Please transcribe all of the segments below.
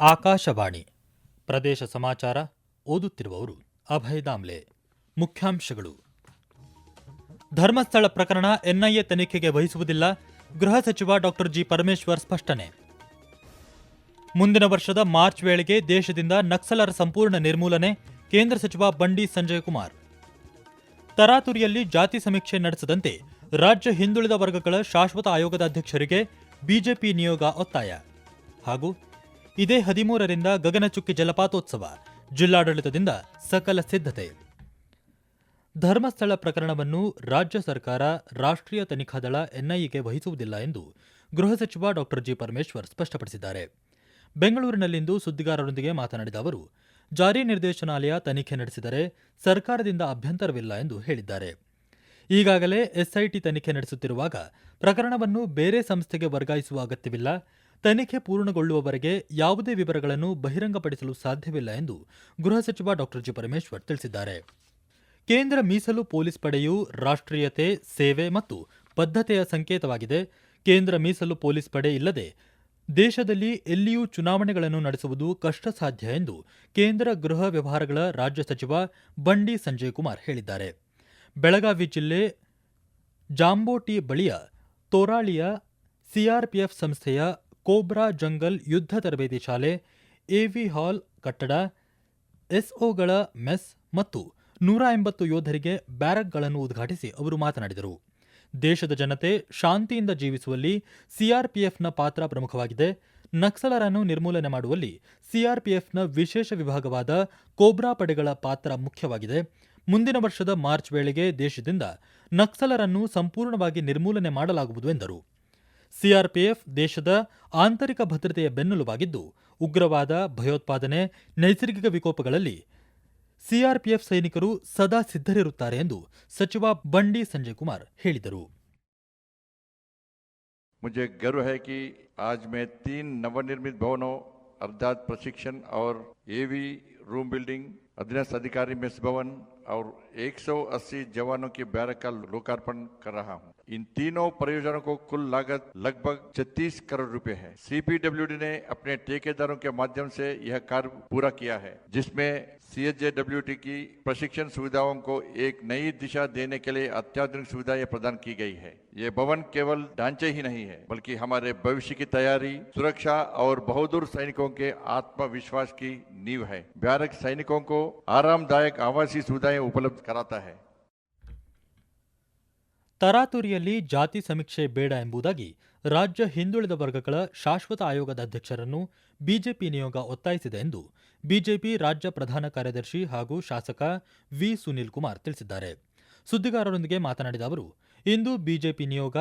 ಆಕಾಶವಾಣಿ ಪ್ರದೇಶ ಸಮಾಚಾರ ಓದುತ್ತಿರುವವರು ಅಭಯ್ ದಾಮ್ಲೆ. ಮುಖ್ಯಾಂಶಗಳು. ಧರ್ಮಸ್ಥಳ ಪ್ರಕರಣ ಎನ್ಐಎ ತನಿಖೆಗೆ ವಹಿಸುವುದಿಲ್ಲ. ಗೃಹ ಸಚಿವ ಡಾಕ್ಟರ್ ಜಿ ಪರಮೇಶ್ವರ್ ಸ್ಪಷ್ಟನೆ. ಮುಂದಿನ ವರ್ಷದ ಮಾರ್ಚ್ ವೇಳೆಗೆ ದೇಶದಿಂದ ನಕ್ಸಲರ ಸಂಪೂರ್ಣ ನಿರ್ಮೂಲನೆ, ಕೇಂದ್ರ ಸಚಿವ ಬಂಡಿ ಸಂಜಯ್ ಕುಮಾರ್ ತರಾತುರಿಯಲ್ಲಿ ಜಾತಿ ಸಮೀಕ್ಷೆ ನಡೆಸದಂತೆ ರಾಜ್ಯ ಹಿಂದುಳಿದ ವರ್ಗಗಳ ಶಾಶ್ವತ ಆಯೋಗದ ಅಧ್ಯಕ್ಷರಿಗೆ ಬಿಜೆಪಿ ನಿಯೋಗ ಒತ್ತಾಯ. ಹಾಗೂ ಇದೇ ಹದಿಮೂರರಿಂದ ಗಗನಚುಕ್ಕಿ ಜಲಪಾತೋತ್ಸವ ಜಿಲ್ಲಾಡಳಿತದಿಂದ ಸಕಲ ಸಿದ್ಧತೆ. ಧರ್ಮಸ್ಥಳ ಪ್ರಕರಣವನ್ನು ರಾಜ್ಯ ಸರ್ಕಾರ, ರಾಷ್ಟ್ರೀಯ ತನಿಖಾ ದಳ, ಎನ್ಐಎಗೆ ವಹಿಸುವುದಿಲ್ಲ ಎಂದು ಗೃಹ ಸಚಿವ ಡಾಕ್ಟರ್ ಜಿ ಪರಮೇಶ್ವರ್ ಸ್ಪಷ್ಟಪಡಿಸಿದ್ದಾರೆ. ಬೆಂಗಳೂರಿನಲ್ಲಿಂದು ಸುದ್ದಿಗಾರರೊಂದಿಗೆ ಮಾತನಾಡಿದ ಅವರು, ಜಾರಿ ನಿರ್ದೇಶನಾಲಯ ತನಿಖೆ ನಡೆಸಿದರೆ ಸರ್ಕಾರದಿಂದ ಅಭ್ಯಂತರವಿಲ್ಲ ಎಂದು ಹೇಳಿದ್ದಾರೆ. ಈಗಾಗಲೇ ಎಸ್ಐಟಿ ತನಿಖೆ ನಡೆಸುತ್ತಿರುವಾಗ ಪ್ರಕರಣವನ್ನು ಬೇರೆ ಸಂಸ್ಥೆಗೆ ವರ್ಗಾಯಿಸುವ ಅಗತ್ಯವಿಲ್ಲ. ತನಿಖೆ ಪೂರ್ಣಗೊಳ್ಳುವವರೆಗೆ ಯಾವುದೇ ವಿವರಗಳನ್ನು ಬಹಿರಂಗಪಡಿಸಲು ಸಾಧ್ಯವಿಲ್ಲ ಎಂದು ಗೃಹ ಸಚಿವ ಡಾಕ್ಟರ್ ಜಿ ಪರಮೇಶ್ವರ್ ತಿಳಿಸಿದ್ದಾರೆ. ಕೇಂದ್ರ ಮೀಸಲು ಪೊಲೀಸ್ ಪಡೆಯು ರಾಷ್ಟ್ರೀಯತೆ, ಸೇವೆ ಮತ್ತು ಬದ್ಧತೆಯ ಸಂಕೇತವಾಗಿದೆ. ಕೇಂದ್ರ ಮೀಸಲು ಪೊಲೀಸ್ ಪಡೆ ಇಲ್ಲದೆ ದೇಶದಲ್ಲಿ ಎಲ್ಲಿಯೂ ಚುನಾವಣೆಗಳನ್ನು ನಡೆಸುವುದು ಕಷ್ಟ ಸಾಧ್ಯ ಎಂದು ಕೇಂದ್ರ ಗೃಹ ವ್ಯವಹಾರಗಳ ರಾಜ್ಯ ಸಚಿವ ಬಂಡಿ ಸಂಜಯ್ ಕುಮಾರ್ ಹೇಳಿದ್ದಾರೆ. ಬೆಳಗಾವಿ ಜಿಲ್ಲೆ ಜಾಂಬೋಟಿ ಬಳಿಯ ತೋರಾಳಿಯ ಸಿಆರ್ಪಿಎಫ್ ಸಂಸ್ಥೆಯ ಕೋಬ್ರಾ ಜಂಗಲ್ ಯುದ್ಧ ತರಬೇತಿ ಶಾಲೆ ಎವಿ ಹಾಲ್ ಕಟ್ಟಡ ಎಸ್ಒಗಳ ಮೆಸ್ ಮತ್ತು ನೂರ ಎಂಬತ್ತು ಯೋಧರಿಗೆ ಬ್ಯಾರಕ್ಗಳನ್ನು ಉದ್ಘಾಟಿಸಿ ಅವರು ಮಾತನಾಡಿದರು. ದೇಶದ ಜನತೆ ಶಾಂತಿಯಿಂದ ಜೀವಿಸುವಲ್ಲಿ ಸಿಆರ್ಪಿಎಫ್ನ ಪಾತ್ರ ಪ್ರಮುಖವಾಗಿದೆ. ನಕ್ಸಲರನ್ನು ನಿರ್ಮೂಲನೆ ಮಾಡುವಲ್ಲಿ ಸಿಆರ್ಪಿಎಫ್ನ ವಿಶೇಷ ವಿಭಾಗವಾದ ಕೋಬ್ರಾ ಪಡೆಗಳ ಪಾತ್ರ ಮುಖ್ಯವಾಗಿದೆ. ಮುಂದಿನ ವರ್ಷದ ಮಾರ್ಚ್ ವೇಳೆಗೆ ದೇಶದಿಂದ ನಕ್ಸಲರನ್ನು ಸಂಪೂರ್ಣವಾಗಿ ನಿರ್ಮೂಲನೆ ಮಾಡಲಾಗುವುದು ಎಂದರು. ಸಿಆರ್ಪಿಎಫ್ ದೇಶದ ಆಂತರಿಕ ಭದ್ರತೆಯ ಬೆನ್ನೆಲುಬಾಗಿದ್ದು ಉಗ್ರವಾದ ಭಯೋತ್ಪಾದನೆ ನೈಸರ್ಗಿಕ ವಿಕೋಪಗಳಲ್ಲಿ ಸಿಆರ್ಪಿಎಫ್ ಸೈನಿಕರು ಸದಾ ಸಿದ್ಧರಿರುತ್ತಾರೆ ಎಂದು ಸಚಿವ ಬಂಡಿ ಸಂಜಯ್ ಕುಮಾರ್ ಹೇಳಿದರು मुझे गर्व है कि आज मैं तीन नवनिर्मित भवनों अर्थात प्रशिक्षण और एवी रूम बिल्डिंग अधीनस्थ अधिकारी मेस भवन और 180 जवानों की बैरक का लोकार्पण कर रहा हूं। इन तीनों परियोजनाओं को कुल लागत लगभग 36 करोड़ रुपए है। सीपीडब्ल्यूडी ने अपने ठेकेदारों के माध्यम से यह कार्य पूरा किया है, जिसमें सीएचजेडब्ल्यूटी की प्रशिक्षण सुविधाओं को एक नई दिशा देने के लिए अत्याधुनिक सुविधाएँ प्रदान की गई है। ये भवन केवल ढांचे ही नहीं है, बल्कि हमारे भविष्य की तैयारी, सुरक्षा और बहादुर सैनिकों के आत्मविश्वास की नींव है। बैरक सैनिकों को आरामदायक आवासीय सुविधाएँ उपलब्ध कराता है। ತರಾತುರಿಯಲ್ಲಿ ಜಾತಿ ಸಮೀಕ್ಷೆ ಬೇಡ ಎಂಬುದಾಗಿ ರಾಜ್ಯ ಹಿಂದುಳಿದ ವರ್ಗಗಳ ಶಾಶ್ವತ ಆಯೋಗದ ಅಧ್ಯಕ್ಷರನ್ನು ಬಿಜೆಪಿ ನಿಯೋಗ ಒತ್ತಾಯಿಸಿದೆ ಎಂದು ಬಿಜೆಪಿ ರಾಜ್ಯ ಪ್ರಧಾನ ಕಾರ್ಯದರ್ಶಿ ಹಾಗೂ ಶಾಸಕ ವಿ ಸುನೀಲ್ ಕುಮಾರ್ ತಿಳಿಸಿದ್ದಾರೆ. ಸುದ್ದಿಗಾರರೊಂದಿಗೆ ಮಾತನಾಡಿದ ಅವರು, ಇಂದು ಬಿಜೆಪಿ ನಿಯೋಗ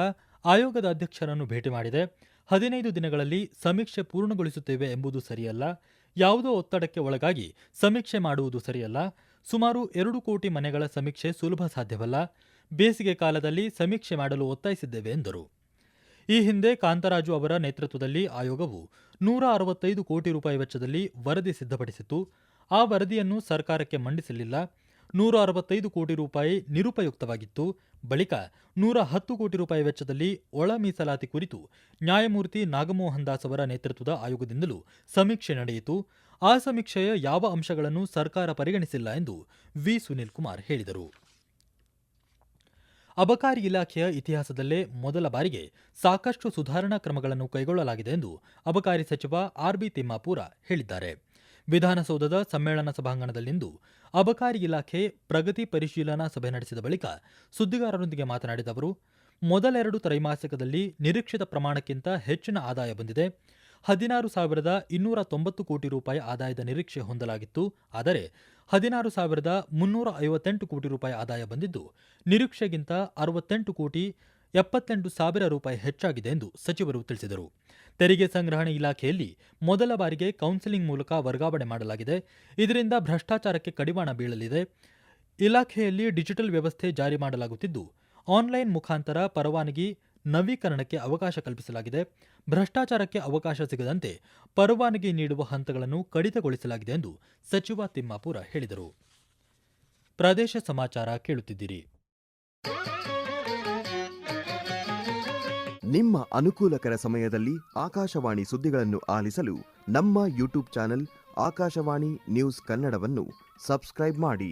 ಆಯೋಗದ ಅಧ್ಯಕ್ಷರನ್ನು ಭೇಟಿ ಮಾಡಿದೆ. ಹದಿನೈದು ದಿನಗಳಲ್ಲಿ ಸಮೀಕ್ಷೆ ಪೂರ್ಣಗೊಳಿಸುತ್ತೇವೆ ಎಂಬುದು ಸರಿಯಲ್ಲ. ಯಾವುದೋ ಒತ್ತಡಕ್ಕೆ ಒಳಗಾಗಿ ಸಮೀಕ್ಷೆ ಮಾಡುವುದು ಸರಿಯಲ್ಲ. ಸುಮಾರು ಎರಡು ಕೋಟಿ ಮನೆಗಳ ಸಮೀಕ್ಷೆ ಸುಲಭ ಸಾಧ್ಯವಲ್ಲ. ಬೇಸಿಗೆ ಕಾಲದಲ್ಲಿ ಸಮೀಕ್ಷೆ ಮಾಡಲು ಒತ್ತಾಯಿಸಿದ್ದೇವೆ, ಎಂದರು. ಈ ಹಿಂದೆ ಕಾಂತರಾಜು ಅವರ ನೇತೃತ್ವದಲ್ಲಿ ಆಯೋಗವು ನೂರ ಅರವತ್ತೈದು ಕೋಟಿ ರೂಪಾಯಿ ವೆಚ್ಚದಲ್ಲಿ ವರದಿ ಸಿದ್ಧಪಡಿಸಿತ್ತು. ಆ ವರದಿಯನ್ನು ಸರ್ಕಾರಕ್ಕೆ ಮಂಡಿಸಲಿಲ್ಲ. ನೂರ ಅರವತ್ತೈದು ಕೋಟಿ ರೂಪಾಯಿ ನಿರುಪಯುಕ್ತವಾಗಿತ್ತು. ಬಳಿಕ ನೂರ ಹತ್ತು ಕೋಟಿ ರೂಪಾಯಿ ವೆಚ್ಚದಲ್ಲಿ ಒಳ ಮೀಸಲಾತಿ ಕುರಿತು ನ್ಯಾಯಮೂರ್ತಿ ನಾಗಮೋಹನ್ ದಾಸ್ ಅವರ ನೇತೃತ್ವದ ಆಯೋಗದಿಂದಲೂ ಸಮೀಕ್ಷೆ ನಡೆಯಿತು. ಆ ಸಮೀಕ್ಷೆಯ ಯಾವ ಅಂಶಗಳನ್ನು ಸರ್ಕಾರ ಪರಿಗಣಿಸಿಲ್ಲ ಎಂದು ವಿ. ಸುನೀಲ್ ಕುಮಾರ್ ಹೇಳಿದರು. ಅಬಕಾರಿ ಇಲಾಖೆಯ ಇತಿಹಾಸದಲ್ಲೇ ಮೊದಲ ಬಾರಿಗೆ ಸಾಕಷ್ಟು ಸುಧಾರಣಾ ಕ್ರಮಗಳನ್ನು ಕೈಗೊಳ್ಳಲಾಗಿದೆ ಎಂದು ಅಬಕಾರಿ ಸಚಿವ ಆರ್ಬಿ ತಿಮ್ಮಾಪೂರ ಹೇಳಿದ್ದಾರೆ. ವಿಧಾನಸೌಧದ ಸಮ್ಮೇಳನ ಸಭಾಂಗಣದಲ್ಲಿಂದು ಅಬಕಾರಿ ಇಲಾಖೆ ಪ್ರಗತಿ ಪರಿಶೀಲನಾ ಸಭೆ ನಡೆಸಿದ ಬಳಿಕ ಸುದ್ದಿಗಾರರೊಂದಿಗೆ ಮಾತನಾಡಿದ ಅವರು, ಮೊದಲೆರಡು ತ್ರೈಮಾಸಿಕದಲ್ಲಿ ನಿರೀಕ್ಷಿತ ಪ್ರಮಾಣಕ್ಕಿಂತ ಹೆಚ್ಚಿನ ಆದಾಯ ಬಂದಿದೆ. ಹದಿನಾರು ಸಾವಿರದ ಇನ್ನೂರ ತೊಂಬತ್ತು ಕೋಟಿ ರೂಪಾಯಿ ಆದಾಯದ ನಿರೀಕ್ಷೆ ಹೊಂದಲಾಗಿತ್ತು. ಆದರೆ ಹದಿನಾರು ಸಾವಿರದ ಮುನ್ನೂರ ಐವತ್ತೆಂಟು ಕೋಟಿ ರೂಪಾಯಿ ಆದಾಯ ಬಂದಿದ್ದು, ನಿರೀಕ್ಷೆಗಿಂತ ಅರವತ್ತೆಂಟು ಕೋಟಿ ಎಪ್ಪತ್ತೆಂಟು ಸಾವಿರ ರೂಪಾಯಿ ಹೆಚ್ಚಾಗಿದೆ ಎಂದು ಸಚಿವರು ತಿಳಿಸಿದರು. ತೆರಿಗೆ ಸಂಗ್ರಹಣೆ ಇಲಾಖೆಯಲ್ಲಿ ಮೊದಲ ಬಾರಿಗೆ ಕೌನ್ಸೆಲಿಂಗ್ ಮೂಲಕ ವರ್ಗಾವಣೆ ಮಾಡಲಾಗಿದೆ. ಇದರಿಂದ ಭ್ರಷ್ಟಾಚಾರಕ್ಕೆ ಕಡಿವಾಣ ಬೀಳಲಿದೆ. ಇಲಾಖೆಯಲ್ಲಿ ಡಿಜಿಟಲ್ ವ್ಯವಸ್ಥೆ ಜಾರಿ ಮಾಡಲಾಗುತ್ತಿದ್ದು, ಆನ್ಲೈನ್ ಮುಖಾಂತರ ಪರವಾನಗಿ ನವೀಕರಣಕ್ಕೆ ಅವಕಾಶ ಕಲ್ಪಿಸಲಾಗಿದೆ. ಭ್ರಷ್ಟಾಚಾರಕ್ಕೆ ಅವಕಾಶ ಸಿಗದಂತೆ ಪರವಾನಗಿ ನೀಡುವ ಹಂತಗಳನ್ನು ಕಡಿತಗೊಳಿಸಲಾಗಿದೆ ಎಂದು ಸಚಿವ ತಿಮ್ಮಾಪುರ ಹೇಳಿದರು. ಪ್ರದೇಶ ಸಮಾಚಾರ ಕೇಳುತ್ತಿದ್ದೀರಿ. ನಿಮ್ಮ ಅನುಕೂಲಕರ ಸಮಯದಲ್ಲಿ ಆಕಾಶವಾಣಿ ಸುದ್ದಿಗಳನ್ನು ಆಲಿಸಲು ನಮ್ಮ ಯೂಟ್ಯೂಬ್ ಚಾನೆಲ್ ಆಕಾಶವಾಣಿ ನ್ಯೂಸ್ ಕನ್ನಡವನ್ನು ಸಬ್ಸ್ಕ್ರೈಬ್ ಮಾಡಿ.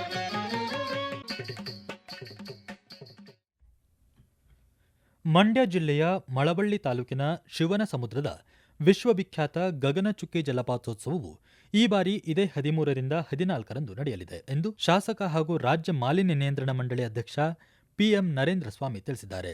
ಮಂಡ್ಯ ಜಿಲ್ಲೆಯ ಮಳವಳ್ಳಿ ತಾಲೂಕಿನ ಶಿವನ ಸಮುದ್ರದ ವಿಶ್ವವಿಖ್ಯಾತ ಗಗನಚುಕ್ಕಿ ಜಲಪಾತೋತ್ಸವವು ಈ ಬಾರಿ ಇದೇ ಹದಿಮೂರರಿಂದ ಹದಿನಾಲ್ಕರಂದು ನಡೆಯಲಿದೆ ಎಂದು ಶಾಸಕ ಹಾಗೂ ರಾಜ್ಯ ಮಾಲಿನ್ಯ ನಿಯಂತ್ರಣ ಮಂಡಳಿ ಅಧ್ಯಕ್ಷ ಪಿಎಂ ನರೇಂದ್ರ ಸ್ವಾಮಿ ತಿಳಿಸಿದ್ದಾರೆ.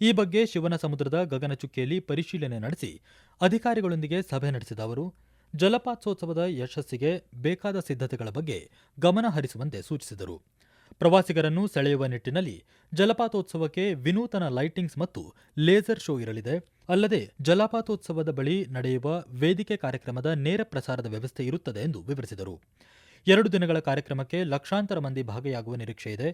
ಈ ಬಗ್ಗೆ ಶಿವನ ಸಮುದ್ರದ ಗಗನಚುಕ್ಕಿಯಲ್ಲಿ ಪರಿಶೀಲನೆ ನಡೆಸಿ ಅಧಿಕಾರಿಗಳೊಂದಿಗೆ ಸಭೆ ನಡೆಸಿದ ಅವರು, ಜಲಪಾತೋತ್ಸವದ ಯಶಸ್ಸಿಗೆ ಬೇಕಾದ ಸಿದ್ಧತೆಗಳ ಬಗ್ಗೆ ಗಮನ ಹರಿಸುವಂತೆ ಸೂಚಿಸಿದರು. ಪ್ರವಾಸಿಗರನ್ನು ಸೆಳೆಯುವ ನಿಟ್ಟಿನಲ್ಲಿ ಜಲಪಾತೋತ್ಸವಕ್ಕೆ ವಿನೂತನ ಲೈಟಿಂಗ್ಸ್ ಮತ್ತು ಲೇಸರ್ ಶೋ ಇರಲಿದೆ. ಅಲ್ಲದೆ ಜಲಪಾತೋತ್ಸವದ ಬಳಿ ನಡೆಯುವ ವೇದಿಕೆ ಕಾರ್ಯಕ್ರಮದ ನೇರ ಪ್ರಸಾರದ ವ್ಯವಸ್ಥೆ ಇರುತ್ತದೆ ಎಂದು ವಿವರಿಸಿದರು. ಎರಡು ದಿನಗಳ ಕಾರ್ಯಕ್ರಮಕ್ಕೆ ಲಕ್ಷಾಂತರ ಮಂದಿ ಭಾಗಿಯಾಗುವ ನಿರೀಕ್ಷೆ ಇದೆ.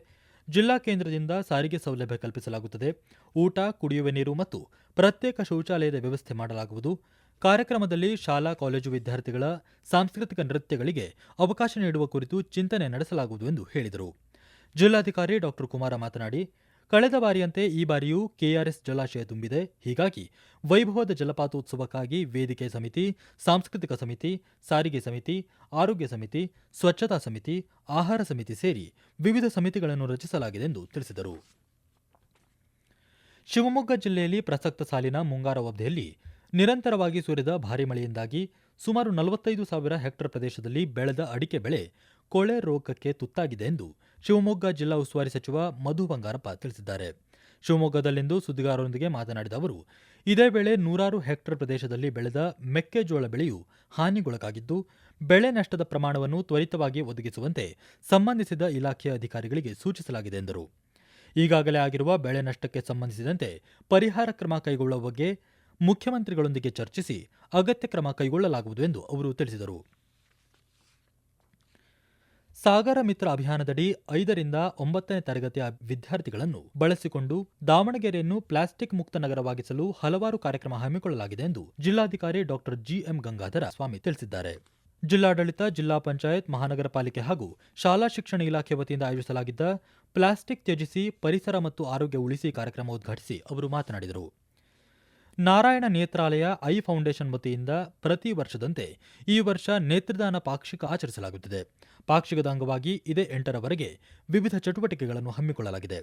ಜಿಲ್ಲಾ ಕೇಂದ್ರದಿಂದ ಸಾರಿಗೆ ಸೌಲಭ್ಯ ಕಲ್ಪಿಸಲಾಗುತ್ತದೆ. ಊಟ, ಕುಡಿಯುವ ನೀರು ಮತ್ತು ಪ್ರತ್ಯೇಕ ಶೌಚಾಲಯದ ವ್ಯವಸ್ಥೆ ಮಾಡಲಾಗುವುದು. ಕಾರ್ಯಕ್ರಮದಲ್ಲಿ ಶಾಲಾ, ಕಾಲೇಜು ವಿದ್ಯಾರ್ಥಿಗಳ ಸಾಂಸ್ಕೃತಿಕ ನೃತ್ಯಗಳಿಗೆ ಅವಕಾಶ ನೀಡುವ ಕುರಿತು ಚಿಂತನೆ ನಡೆಸಲಾಗುವುದು ಎಂದು ಹೇಳಿದರು. ಜಿಲ್ಲಾಧಿಕಾರಿ ಡಾಕ್ಟರ್ ಕುಮಾರ ಮಾತನಾಡಿ, ಕಳೆದ ಬಾರಿಯಂತೆ ಈ ಬಾರಿಯೂ ಕೆಆರ್ಎಸ್ ಜಲಾಶಯ ತುಂಬಿದೆ. ಹೀಗಾಗಿ ವೈಭವದ ಜಲಪಾತೋತ್ಸವಕ್ಕಾಗಿ ವೇದಿಕೆ ಸಮಿತಿ, ಸಾಂಸ್ಕೃತಿಕ ಸಮಿತಿ, ಸಾರಿಗೆ ಸಮಿತಿ, ಆರೋಗ್ಯ ಸಮಿತಿ, ಸ್ವಚ್ಛತಾ ಸಮಿತಿ, ಆಹಾರ ಸಮಿತಿ ಸೇರಿ ವಿವಿಧ ಸಮಿತಿಗಳನ್ನು ರಚಿಸಲಾಗಿದೆ ಎಂದು ತಿಳಿಸಿದರು. ಶಿವಮೊಗ್ಗ ಜಿಲ್ಲೆಯಲ್ಲಿ ಪ್ರಸಕ್ತ ಸಾಲಿನ ಮುಂಗಾರು ಅವಧಿಯಲ್ಲಿ ನಿರಂತರವಾಗಿ ಸುರಿದ ಭಾರಿ ಮಳೆಯಿಂದಾಗಿ ಸುಮಾರು ನಲವತ್ತೈದು ಸಾವಿರ ಹೆಕ್ಟೇರ್ ಪ್ರದೇಶದಲ್ಲಿ ಬೆಳೆದ ಅಡಿಕೆ ಬೆಳೆ ಕೊಳೆ ರೋಗಕ್ಕೆ ತುತ್ತಾಗಿದೆ ಎಂದು ಶಿವಮೊಗ್ಗ ಜಿಲ್ಲಾ ಉಸ್ತುವಾರಿ ಸಚಿವ ಮಧು ಬಂಗಾರಪ್ಪ ತಿಳಿಸಿದ್ದಾರೆ. ಶಿವಮೊಗ್ಗದಲ್ಲಿಂದು ಸುದ್ದಿಗಾರರೊಂದಿಗೆ ಮಾತನಾಡಿದ ಅವರು, ಇದೇ ವೇಳೆ ನೂರಾರು ಹೆಕ್ಟೇರ್ ಪ್ರದೇಶದಲ್ಲಿ ಬೆಳೆದ ಮೆಕ್ಕೆಜೋಳ ಬೆಳೆಯು ಹಾನಿಗೊಳಗಾಗಿದ್ದು, ಬೆಳೆ ನಷ್ಟದ ಪ್ರಮಾಣವನ್ನು ತ್ವರಿತವಾಗಿ ಒದಗಿಸುವಂತೆ ಸಂಬಂಧಿಸಿದ ಇಲಾಖೆಯ ಅಧಿಕಾರಿಗಳಿಗೆ ಸೂಚಿಸಲಾಗಿದೆ ಎಂದರು. ಈಗಾಗಲೇ ಆಗಿರುವ ಬೆಳೆ ನಷ್ಟಕ್ಕೆ ಸಂಬಂಧಿಸಿದಂತೆ ಪರಿಹಾರ ಕ್ರಮ ಕೈಗೊಳ್ಳುವ ಬಗ್ಗೆ ಮುಖ್ಯಮಂತ್ರಿಗಳೊಂದಿಗೆ ಚರ್ಚಿಸಿ ಅಗತ್ಯ ಕ್ರಮ ಕೈಗೊಳ್ಳಲಾಗುವುದು ಎಂದು ಅವರು ತಿಳಿಸಿದರು. ಸಾಗರ ಮಿತ್ರ ಅಭಿಯಾನದಡಿ ಐದರಿಂದ ಒಂಬತ್ತನೇ ತರಗತಿಯ ವಿದ್ಯಾರ್ಥಿಗಳನ್ನು ಬಳಸಿಕೊಂಡು ದಾವಣಗೆರೆಯನ್ನು ಪ್ಲಾಸ್ಟಿಕ್ ಮುಕ್ತ ನಗರವಾಗಿಸಲು ಹಲವಾರು ಕಾರ್ಯಕ್ರಮ ಹಮ್ಮಿಕೊಳ್ಳಲಾಗಿದೆ ಎಂದು ಜಿಲ್ಲಾಧಿಕಾರಿ ಡಾಕ್ಟರ್ ಜಿಎಂ ಗಂಗಾಧರ ಸ್ವಾಮಿ ತಿಳಿಸಿದ್ದಾರೆ. ಜಿಲ್ಲಾಡಳಿತ, ಜಿಲ್ಲಾ ಪಂಚಾಯತ್, ಮಹಾನಗರ ಪಾಲಿಕೆ ಹಾಗೂ ಶಾಲಾ ಶಿಕ್ಷಣ ಇಲಾಖೆ ವತಿಯಿಂದ ಆಯೋಜಿಸಲಾಗಿದ್ದ ಪ್ಲಾಸ್ಟಿಕ್ ತ್ಯಜಿಸಿ, ಪರಿಸರ ಮತ್ತು ಆರೋಗ್ಯ ಉಳಿಸಿ ಕಾರ್ಯಕ್ರಮ ಉದ್ಘಾಟಿಸಿ ಅವರು ಮಾತನಾಡಿದರು. ನಾರಾಯಣ ನೇತ್ರಾಲಯ ಐ ಫೌಂಡೇಶನ್ ವತಿಯಿಂದ ಪ್ರತಿ ವರ್ಷದಂತೆ ಈ ವರ್ಷ ನೇತ್ರದಾನ ಪಾಕ್ಷಿಕ ಆಚರಿಸಲಾಗುತ್ತಿದೆ. ಪಾಕ್ಷಿಕದ ಅಂಗವಾಗಿ ಇದೇ ಎಂಟರವರೆಗೆ ವಿವಿಧ ಚಟುವಟಿಕೆಗಳನ್ನು ಹಮ್ಮಿಕೊಳ್ಳಲಾಗಿದೆ.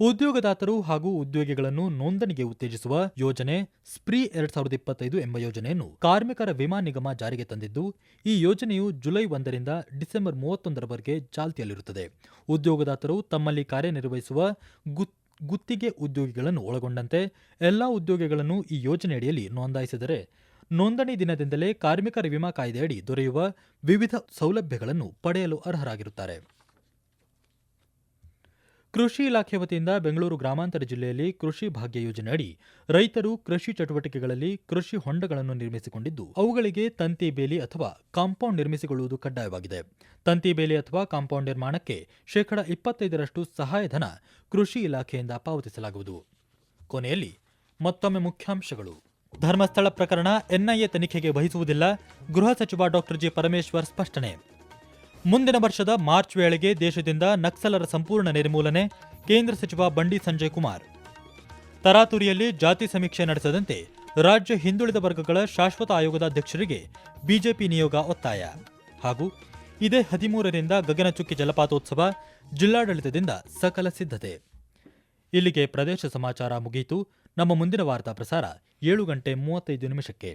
ಉದ್ಯೋಗದಾತರು ಹಾಗೂ ಉದ್ಯೋಗಿಗಳನ್ನು ನೋಂದಣಿಗೆ ಉತ್ತೇಜಿಸುವ ಯೋಜನೆ, ಸ್ಪ್ರೀ ಎರಡ್ ಸಾವಿರದ ಇಪ್ಪತ್ತೈದು ಎಂಬ ಯೋಜನೆಯನ್ನು ಕಾರ್ಮಿಕರ ವಿಮಾ ನಿಗಮ ಜಾರಿಗೆ ತಂದಿದ್ದು, ಈ ಯೋಜನೆಯು ಜುಲೈ ಒಂದರಿಂದ ಡಿಸೆಂಬರ್ ಮೂವತ್ತೊಂದರವರೆಗೆ ಚಾಲ್ತಿಯಲ್ಲಿರುತ್ತದೆ. ಉದ್ಯೋಗದಾತರು ತಮ್ಮಲ್ಲಿ ಕಾರ್ಯನಿರ್ವಹಿಸುವ ಗುತ್ ಗುತ್ತಿಗೆ ಉದ್ಯೋಗಿಗಳನ್ನು ಒಳಗೊಂಡಂತೆ ಎಲ್ಲಾ ಉದ್ಯೋಗಿಗಳನ್ನು ಈ ಯೋಜನೆಯಡಿಯಲ್ಲಿ ನೋಂದಾಯಿಸಿದರೆ ನೋಂದಣಿ ದಿನದಿಂದಲೇ ಕಾರ್ಮಿಕರ ವಿಮಾ ಕಾಯ್ದೆಯಡಿ ದೊರೆಯುವ ವಿವಿಧ ಸೌಲಭ್ಯಗಳನ್ನು ಪಡೆಯಲು ಅರ್ಹರಾಗಿರುತ್ತಾರೆ. ಕೃಷಿ ಇಲಾಖೆ ವತಿಯಿಂದ ಬೆಂಗಳೂರು ಗ್ರಾಮಾಂತರ ಜಿಲ್ಲೆಯಲ್ಲಿ ಕೃಷಿ ಭಾಗ್ಯ ಯೋಜನೆ ಅಡಿ ರೈತರು ಕೃಷಿ ಚಟುವಟಿಕೆಗಳಲ್ಲಿ ಕೃಷಿ ಹೊಂಡಗಳನ್ನು ನಿರ್ಮಿಸಿಕೊಂಡಿದ್ದು, ಅವುಗಳಿಗೆ ತಂತಿ ಬೇಲಿ ಅಥವಾ ಕಾಂಪೌಂಡ್ ನಿರ್ಮಿಸಿಕೊಳ್ಳುವುದು ಕಡ್ಡಾಯವಾಗಿದೆ. ತಂತಿ ಬೇಲಿ ಅಥವಾ ಕಾಂಪೌಂಡ್ ನಿರ್ಮಾಣಕ್ಕೆ ಶೇಕಡ ಇಪ್ಪತ್ತೈದರಷ್ಟು ಸಹಾಯಧನ ಕೃಷಿ ಇಲಾಖೆಯಿಂದ ಪಾವತಿಸಲಾಗುವುದು. ಕೊನೆಯಲ್ಲಿ ಮತ್ತೊಮ್ಮೆ ಮುಖ್ಯಾಂಶಗಳು. ಧರ್ಮಸ್ಥಳ ಪ್ರಕರಣ ಎನ್ಐಎ ತನಿಖೆಗೆ ವಹಿಸುವುದಿಲ್ಲ. ಗೃಹ ಸಚಿವ ಡಾಕ್ಟರ್ ಜಿ ಪರಮೇಶ್ವರ್ ಸ್ಪಷ್ಟನೆ. ಮುಂದಿನ ವರ್ಷದ ಮಾರ್ಚ್ ವೇಳೆಗೆ ದೇಶದಿಂದ ನಕ್ಸಲರ ಸಂಪೂರ್ಣ ನಿರ್ಮೂಲನೆ, ಕೇಂದ್ರ ಸಚಿವ ಬಂಡಿ ಸಂಜಯ್ ಕುಮಾರ್. ತರಾತುರಿಯಲ್ಲಿ ಜಾತಿ ಸಮೀಕ್ಷೆ ನಡೆಸದಂತೆ ರಾಜ್ಯ ಹಿಂದುಳಿದ ವರ್ಗಗಳ ಶಾಶ್ವತ ಆಯೋಗದ ಅಧ್ಯಕ್ಷರಿಗೆ ಬಿಜೆಪಿ ನಿಯೋಗ ಒತ್ತಾಯ. ಹಾಗೂ ಇದೇ ಹದಿಮೂರರಿಂದ ಗಗನಚುಕ್ಕಿ ಜಲಪಾತೋತ್ಸವ ಜಿಲ್ಲಾಡಳಿತದಿಂದ ಸಕಲ ಸಿದ್ಧತೆ. ಇಲ್ಲಿಗೆ ಪ್ರದೇಶ ಸಮಾಚಾರ ಮುಗಿಯಿತು ನಮ್ಮ ಮುಂದಿನ ವಾರ್ತಾ ಪ್ರಸಾರ ಏಳು ಗಂಟೆ ಮೂವತ್ತೈದು ನಿಮಿಷಕ್ಕೆ.